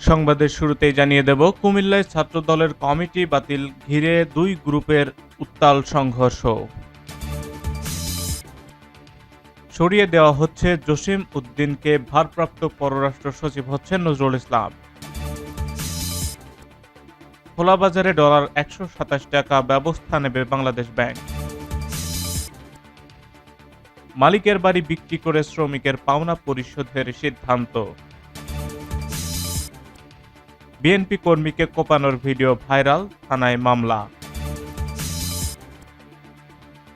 সংবাদের শুরুতেই জানিয়ে দেব, কুমিল্লায় ছাত্রদলের কমিটি বাতিল, ঘিরে দুই গ্রুপের উত্তাল সংঘর্ষ। সরিয়ে দেওয়া হচ্ছে জসিম উদ্দিনকে ভারপ্রাপ্ত পররাষ্ট্র সচিব হচ্ছেন নজরুল ইসলাম। খোলা বাজারে ডলার একশো সাতাশ টাকা ব্যবস্থা নেবে বাংলাদেশ ব্যাংক। মালিকের বাড়ি বিক্রি করে শ্রমিকের পাওনা পরিশোধের সিদ্ধান্ত। বিএনপি কর্মীকে কোপানোর ভিডিও ভাইরাল, থানায় মামলা।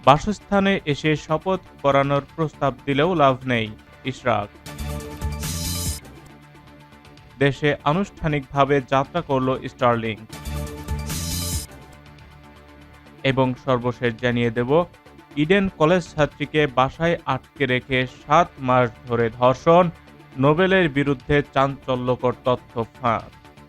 বাসস্থানে এসে শপথ করানোর প্রস্তাব দিলেও লাভ নেই, ইশরাক। দেশে আনুষ্ঠানিকভাবে যাত্রা করল স্টার্লিং। এবং সর্বশেষ জানিয়ে দেব, ইডেন কলেজ ছাত্রীকে বাসায় আটকে রেখে সাত মাস ধরে ধর্ষণ, নোবেলের বিরুদ্ধে চাঞ্চল্যকর তথ্য ফাঁস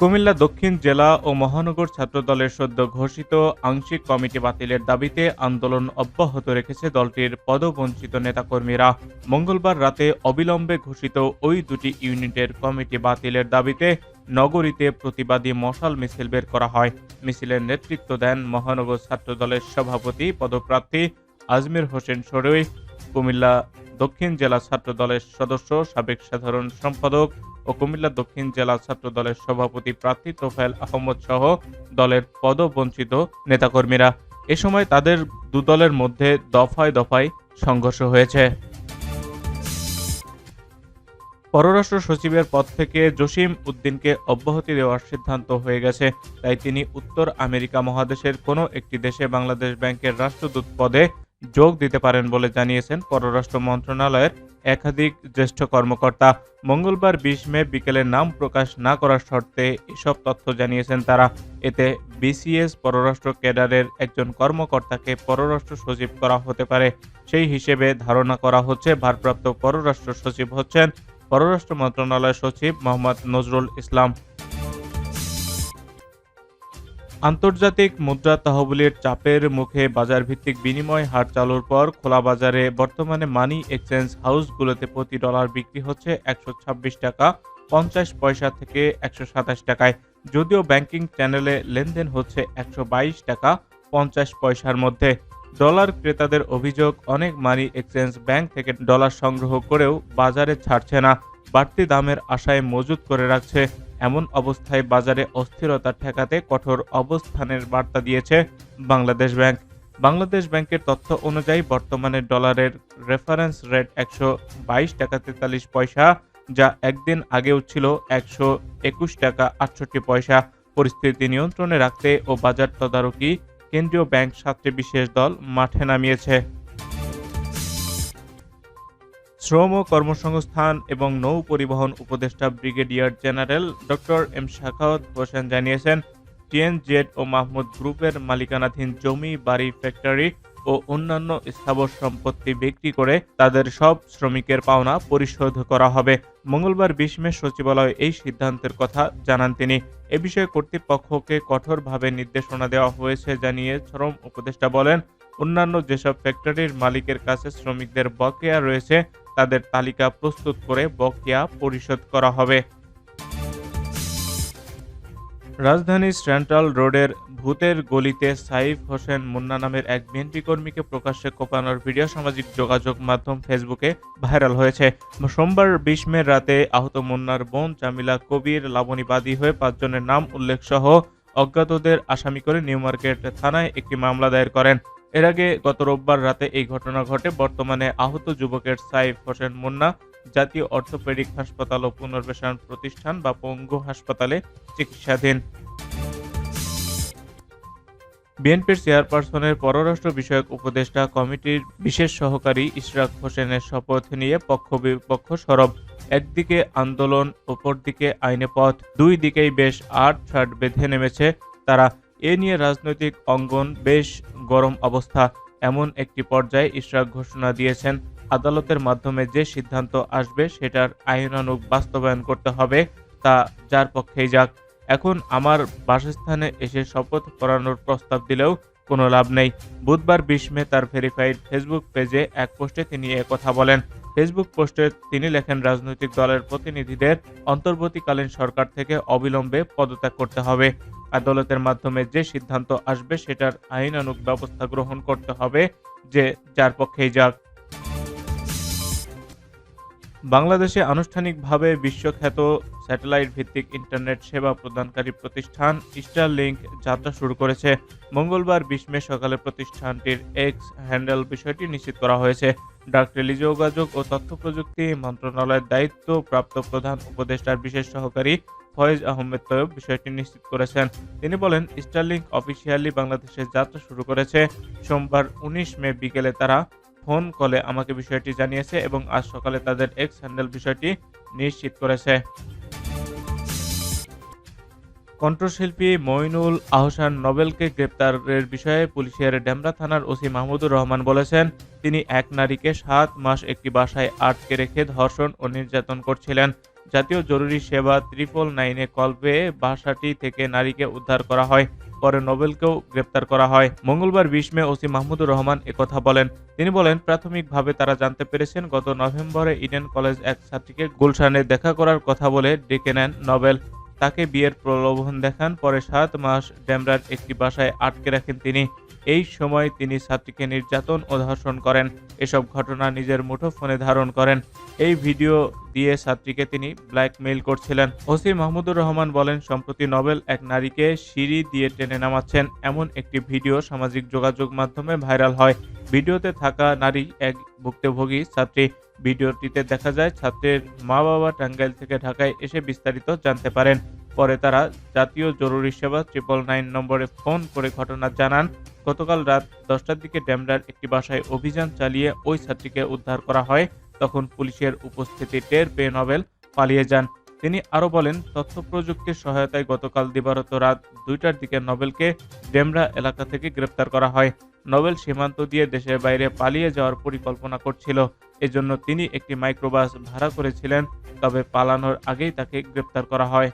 কুমিল্লা দক্ষিণ জেলা ও মহানগর ছাত্রদলের সদ্য ঘোষিত আংশিক কমিটি বাতিলের দাবিতে আন্দোলন অব্যাহত রেখেছে দলটির পদবঞ্চিত নেতাকর্মীরা। মঙ্গলবার রাতে অবিলম্বে ঘোষিত ওই দুটি ইউনিটের কমিটি বাতিলের দাবিতে নগরীতে প্রতিবাদী মশাল মিছিল বের করা হয়। মিছিলের নেতৃত্ব দেন মহানগর ছাত্রদলের সভাপতি, পদপ্রার্থী আজমির হোসেন সরুই। কুমিল্লা দক্ষিণ জেলা ছাত্রদলের সদস্য, সাবেক সাধারণ সম্পাদক ও কুমিল্লা দক্ষিণ জেলা ছাত্র দলের সভাপতি প্রার্থী তোফায়েল আহমদ সহ দলের পদবঞ্চিত নেতাকর্মীরা। এ সময় তাদের দু দলের মধ্যে দফায় দফায় সংঘর্ষ হয়েছে। পররাষ্ট্র সচিবের পদ থেকে জসিম উদ্দিনকে অব্যাহতি দেওয়ার সিদ্ধান্ত হয়ে গেছে। তাই তিনি উত্তর আমেরিকা মহাদেশের কোনো একটি দেশে বাংলাদেশ ব্যাংকের রাষ্ট্রদূত পদে যোগ দিতে পারেন বলে জানিয়েছেন পররাষ্ট্র মন্ত্রণালয়ের একাধিক জ্যেষ্ঠ কর্মকর্তা। মঙ্গলবার বিশ মে বিকেলে নাম প্রকাশ না করার শর্তে এসব তথ্য জানিয়েছেন তারা। এতে বিসিএস পররাষ্ট্র ক্যাডারের একজন কর্মকর্তাকে পররাষ্ট্র সচিব করা হতে পারে। সেই হিসেবে ধারণা করা হচ্ছে ভারপ্রাপ্ত পররাষ্ট্র সচিব হচ্ছেন পররাষ্ট্র মন্ত্রণালয় সচিব মোহাম্মদ নজরুল ইসলাম। আন্তর্জাতিক মুদ্রা তহবিলের চাপের মুখে বাজারভিত্তিক বিনিময় হার চালুর পর খোলা বাজারে বর্তমানে মানি এক্সচেঞ্জ হাউসগুলোতে প্রতি ডলার বিক্রি হচ্ছে একশো ছাব্বিশ টাকা, পঞ্চাশ পয়সা থেকে একশো সাতাশ টাকায়। যদিও ব্যাংকিং চ্যানেলে লেনদেন হচ্ছে একশো বাইশ টাকা, পঞ্চাশ পয়সার মধ্যে। ডলার ক্রেতাদের অভিযোগ, অনেক মানি এক্সচেঞ্জ ব্যাংক থেকে ডলার সংগ্রহ করেও বাজারে ছাড়ছে না। বাড়তি দামের আশায় মজুত করে রাখছে এমন অবস্থায় বাজারে অস্থিরতা ঠেকাতে কঠোর অবস্থানের বার্তা দিয়েছে বাংলাদেশ ব্যাংক। বাংলাদেশ ব্যাংকের তথ্য অনুযায়ী বর্তমানে ডলারের রেফারেন্স রেট একশো বাইশ টাকা তেতাল্লিশ পয়সা, যা একদিন আগেও ছিল একশো একুশ টাকা আটষট্টি পয়সা। পরিস্থিতি নিয়ন্ত্রণে রাখতে ও বাজার তদারকি কেন্দ্রীয় ব্যাংক সাতটি বিশেষ দল মাঠে নামিয়েছে। শ্রম ও কর্মসংস্থান এবং নৌ পরিবহন উপদেষ্টা brigadier general doctor M Shakhawat Hossain জানিয়েছেন, টিএনজেড ও মাহমুদ গ্রুপের মালিকানাধীন জমি, বাড়ি, ফ্যাক্টরি ও অন্যান্য স্থাবর সম্পত্তি বিক্রি করে তাদের সব শ্রমিকের পাওনা পরিশোধ করা হবে। মঙ্গলবার বিশ মে সচিবালয়ে এই সিদ্ধান্তের কথা জানান তিনি। এ বিষয়ে কর্তৃপক্ষকে কঠোরভাবে নির্দেশনা দেওয়া হয়েছে জানিয়ে শ্রম উপদেষ্টা বলেন, অন্যান্য যেসব ফ্যাক্টরির মালিকের কাছে শ্রমিকদের বকেয়া রয়েছে তাদের তালিকা প্রস্তুত করে বকেয়া পরিশোধ করা হবে। রাজধানীর সেন্ট্রাল রোডের ভূতের গলিতে সাইফ হোসেন মুন্না নামের এক বিএনপি কর্মীকে প্রকাশ্যে কোপানোর ভিডিও সামাজিক যোগাযোগ মাধ্যম ফেসবুকে ভাইরাল হয়েছে। সোমবার বিশ মে রাতে আহত মুন্নার বোন জামিলা কবির লাবণী বাদী হয়ে পাঁচজনের নাম উল্লেখ সহ অজ্ঞাতদের আসামি করে নিউ মার্কেট থানায় একটি মামলা দায়ের করেন। এর আগে গত রোববার রাতে এই ঘটনা ঘটে। বর্তমানে আহত যুবকের সাইফ হোসেন মুন্না জাতীয় অর্থোপেডিক হাসপাতাল ও পুনর্বাসন প্রতিষ্ঠান বা পঙ্গু হাসপাতালে চিকিৎসাধীন। বিএনপির চেয়ারপারসনের পররাষ্ট্র বিষয়ক উপদেষ্টা কমিটির বিশেষ সহকারী ইশরাক হোসেনের শপথ নিয়ে পক্ষ বিপক্ষ সরব। একদিকে আন্দোলন, অপরদিকে আইনে পথ। দুই দিকেই বেশ আট ছাট বেঁধে নেমেছে তারা। এ নিয়ে রাজনৈতিক অঙ্গন বেশ গরম অবস্থা। এমন একটি পর্যায়ে ইশরাক ঘোষণা দিয়েছেন। আদালতের মাধ্যমে যে সিদ্ধান্ত আসবে সেটার আইনানুগ বাস্তবায়ন করতে হবে, তা যার পক্ষেই যাক। এখন আমার বাসস্থানে এসে শপথ করানোর প্রস্তাব দিলেও কোনো লাভ নেই। বুধবার বিশ মে তার ভেরিফাইড ফেসবুক পেজে এক পোস্টে তিনি কথা বলেন। ফেসবুক পোস্টে তিনি লেখেন, রাজনৈতিক দলের প্রতিনিধিদের অন্তর্বর্তীকালীন সরকার থেকে অবিলম্বে পদত্যাগ করতে হবে। আদালতের মাধ্যমে যে সিদ্ধান্ত আসবে সেটার আইনানুগ ব্যবস্থা গ্রহণ করতে হবে যে যার পক্ষেই যাক। বাংলাদেশে আনুষ্ঠানিকভাবে বিশ্বখ্যাত স্যাটেলাইট ভিত্তিক ইন্টারনেট সেবা প্রদানকারী প্রতিষ্ঠান স্টারলিংক যাত্রা শুরু করেছে। মঙ্গলবার বিশ মে সকালে প্রতিষ্ঠানটির এক্স হ্যান্ডেল বিষয়টি নিশ্চিত করা হয়েছে। ডাক, টেলিযোগাযোগ ও তথ্য প্রযুক্তি মন্ত্রণালয়ের দায়িত্বপ্রাপ্ত প্রধান উপদেষ্টার বিশেষ সহকারী ফয়েজ আহমেদ তৈয়ব বিষয়টি নিশ্চিত করেছেন। তিনি বলেন স্টারলিংক অফিসিয়ালি বাংলাদেশে যাত্রা শুরু করেছে। সোমবার উনিশ মে বিকেলে তারা ফোন কলে আমাকে বিষয়টি জানিয়েছে এবং আজ সকালে তাদের এক্স হ্যান্ডেল বিষয়টি নিশ্চিত করেছে। কণ্ঠশিল্পী মইনুল আহসান নোবেলকে গ্রেপ্তারের বিষয়ে পুলিশের ডেমরা থানার ওসি মাহমুদুর রহমান বলেছেন, তিনি এক নারীকে সাত মাস একটি বাসায় আটকে রেখে ধর্ষণ ও নির্যাতন করছিলেন। জাতীয় জরুরি সেবা ত্রিপল নাইনে কল পেয়ে বাসাটি থেকে নারীকে উদ্ধার করা হয়, পরে নোবেলকেও গ্রেপ্তার করা হয়। মঙ্গলবার বিশ মে ওসি মাহমুদুর রহমান একথা বলেন। তিনি বলেন, প্রাথমিকভাবে তারা জানতে পেরেছেন, গত নভেম্বরে ইডেন কলেজ এক ছাত্রীকে গুলশানে দেখা করার কথা বলে ডেকে নেন নোবেল। তাকে বিয়ের প্রলোভন দেখান। পরে সাত মাস ডেমরার একটি বাসায় আটকে রাখেন তিনি। এই সময় তিনি ছাত্রীকে নির্যাতন ও ধর্ষণ করেন। এসব ঘটনা নিজের মুঠোফোনে ধারণ করেন। এই ভিডিও দিয়ে ছাত্রীকে তিনি ব্ল্যাকমেইল করছিলেন। ওসি মাহমুদুর রহমান বলেন, সম্প্রতি নোবেল এক নারীকে সিঁড়ি দিয়ে টেনে নামাচ্ছেন। এমন একটি ভিডিও সামাজিক যোগাযোগ মাধ্যমে ভাইরাল হয়। ভিডিওতে থাকা নারী এক ভুক্তভোগী ছাত্রী ভিডিওটিতে দেখা যায় ছাত্রের মা বাবা টাঙ্গাইল থেকে ঢাকায় এসে বিস্তারিত জানতে পারেন। পরে তারা জাতীয় জরুরি সেবা ট্রিপল নাইন নম্বরে ফোন করে ঘটনা জানান। গতকাল রাত দশটার দিকে ড্যামরার একটি বাসায় অভিযান চালিয়ে ওই ছাত্রীকে উদ্ধার করা হয়। তখন পুলিশের উপস্থিতি টের পেয়ে নোবেল পালিয়ে যান। তিনি আরও বলেন, তথ্য প্রযুক্তির সহায়তায় গতকাল দিবারত রাত দুইটার দিকে নোবেলকে ডেমরা এলাকা থেকে গ্রেপ্তার করা হয়। নোবেল সীমান্ত দিয়ে দেশের বাইরে পালিয়ে যাওয়ার পরিকল্পনা করছিল। এজন্য তিনি একটি মাইক্রোবাস ভাড়া করেছিলেন তবে পালানোর আগেই তাকে গ্রেপ্তার করা হয়।